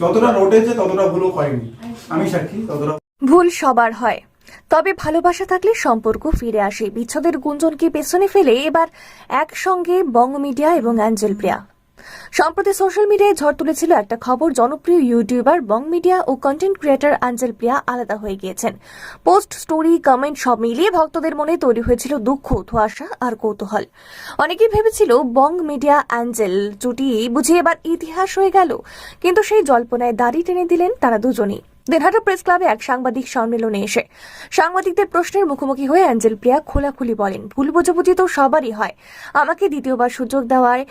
যতটা রটেছে ততটা ভুলও আমি সাক্ষী, ততটা ভুল সবার হয়। তবে ভালোবাসা থাকলে সম্পর্ক ফিরে আসে। বিচ্ছদের গুঞ্জনকে পেছনে ফেলে? এবার একসঙ্গে বঙ্গ মিডিয়া এবং অ্যাঞ্জেল প্রিয়া। সম্প্রতি সোশ্যাল মিডিয়ায় ঝড় তুলেছিল একটা খবর, জনপ্রিয় ইউটিউবার, বং মিডিয়া ও কন্টেন্ট ক্রিয়েটার আঞ্জেল প্রিয়া আলাদা হয়ে গিয়েছেন। পোস্ট স্টোরি কমেন্ট সব মিলিয়ে ভক্তদের মনে তৈরি হয়েছিল দুঃখ, ধোয়াশা আর কৌতূহল। অনেকেই ভেবেছিল বং মিডিয়া অ্যাঞ্জেল জুটি বুঝিয়ে এবার ইতিহাস হয়ে গেল। কিন্তু সেই জল্পনায় দাড়ি টেনে দিলেন তারা দুজনেই। দিনহাটা প্রেস ক্লাবে এক সাংবাদিক সম্মেলনে এসে সাংবাদিকদের প্রশ্নের মুখোমুখি হয়ে অ্যাঞ্জেল প্রিয়া খোলাখুলি বলেন, ভুল বোঝাবুঝি তো সবারই হয়। আমাকে দ্বিতীয়বার সুযোগ দেওয়ায়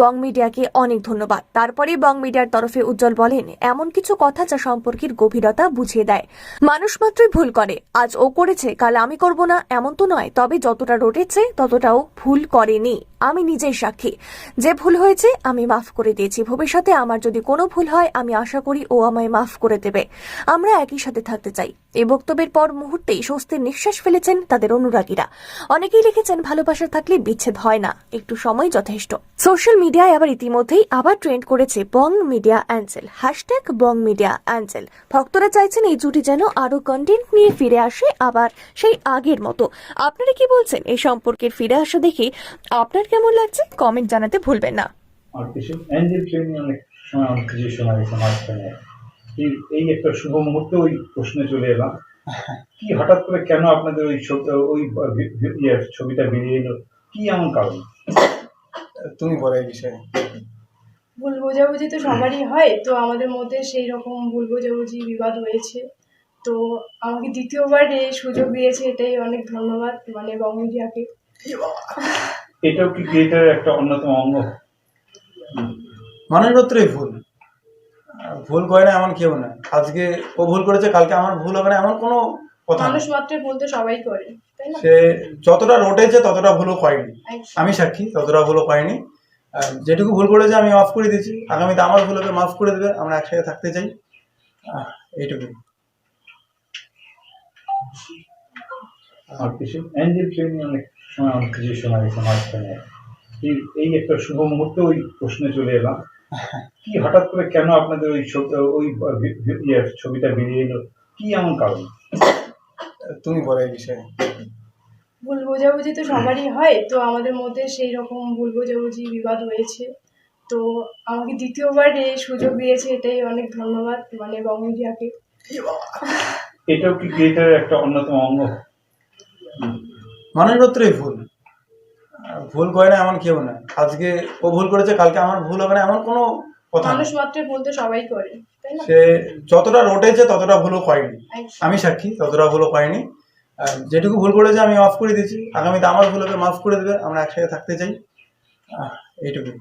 বং মিডিয়াকে অনেক ধন্যবাদ। তারপরে বং মিডিয়ার তরফে উজ্জ্বল বলেন, এমন কিছু কথা যা সম্পর্কের গভীরতা বুঝিয়ে দেয়। মানুষ মাত্রই ভুল করে। আজ ও করেছে, কাল আমি করব না, এমন তো নয়। তবে যতটা রটেছে, ততটাও ভুল করেনি। আমি নিজেই সাক্ষী। যে ভুল হয়েছে, আমি মাফ করে দিয়েছি। ভবিষ্যতে আমার যদি কোনো ভুল হয়, আমি আশা করি ও আমায় মাফ করে দেবে। আমরা একই সাথে থাকতে চাই। এই বক্তব্যের পর মুহূর্তেই স্বস্তির নিঃশ্বাস ফেলেছেন তাদের অনুরাগীরা। অনেকেই লিখেছেন, ভালোবাসা থাকলে বিচ্ছেদ হয় না, একটু সময় যথেষ্ট। সোশ্যাল মিডিয়ায় আবার ইতিমধ্যেই আবার ট্রেন্ড করেছে Bong Media Angel. Hashtag Bong Media Angel. ভক্তরা চাইছেন এই জুটি যেন আরও কন্টেন্ট নিয়ে ফিরে আসে আবার সেই আগের মতো। আপনারা কি বলছেন এই সম্পর্কের ফিরে আসা দেখে? আপনার কেমন লাগছে? কমেন্ট জানাতে ভুলবেন না। আর কিছু? অ্যাঞ্জেল ট্রেনিং অনেক সময় অনেক কিছু শোনা গেছে মাঝখানে এই এই একটা শুভ মুহূর্তে ওই প্রশ্নে চলে এলাম। কি হঠাৎ করে কেন আপনাদের ওই ওই ইয়ে ছবিটা বেরিয়ে এলো? কি এমন কারণ? তুমি বলো এই বিষয়ে। ভুল বোঝাবুঝি তো সবারই হয় তো আমাদের মধ্যে সেই রকম ভুল বোঝাবুঝি বিবাদ হয়েছে। তো আমাকে দ্বিতীয়বার এই সুযোগ দিয়েছে এটাই অনেক ধন্যবাদ মানে বং মিডিয়াকে এটাও কি ক্রিয়েটারের একটা অন্যতম অঙ্গ? মানুষ মাত্রই ভুল। ভুল করে না এমন কেউ না। আজকে ও ভুল করেছে কালকে আমার ভুল হবে না এমন কোনো কথা মানুষ মাত্রই ভুল তো সবাই করে সে যতটা রটেছে ততটা ভুলও করেনি। আমি সাক্ষী ততটা ভুলও করেনি। আর যেটুকু ভুল করেছে আমি মাফ করে দিয়েছি। আগামীতে আমার ভুল হবে মাফ করে দেবে। আমরা একসাথে থাকতে চাই। আহ, এইটুকুই আর কিছু? অ্যাঞ্জেল ট্রেনিং অনেক কিছু শোনা গেছে মাঝখানে এই এই একটা শুভ মুহূর্তে ওই প্রশ্নে চলে এলাম। কি হঠাৎ করে কেন আপনাদের ওই ছবি ওই ইয়ে ছবিটা বেরিয়ে এলো? কি এমন কারণ? তুমি বলো এই বিষয়ে। ভুল বোঝাবুঝি তো সবারই হয়। তো আমাদের মধ্যে সেই রকম ভুল বোঝাবুঝি বিবাদ হয়েছে। তো আমাকে দ্বিতীয়বার এই সুযোগ দিয়েছে এটাই অনেক ধন্যবাদ মানে বং মিডিয়াকে এটাও কি ক্রিয়েটারের একটা অন্যতম অঙ্গ? মানুষ মাত্রই ভুল। ভুল করে না এমন কেউ না। আজকে ও ভুল করেছে কালকে আমার ভুল হবে না এমন কোনো কথা না। মানুষ মাত্রই ভুল তো সবাই করে সে যতটা রটেছে ততটা ভুলও করেনি। আমি সাক্ষী ততটা ভুলও করেনি। যেটুকু ভুল করেছে আমি মাফ করে দিয়েছি। আগামীতে আমার ভুল হবে মাফ করে দেবে। আমরা একসাথে থাকতে চাই। আহ, এইটুকুই।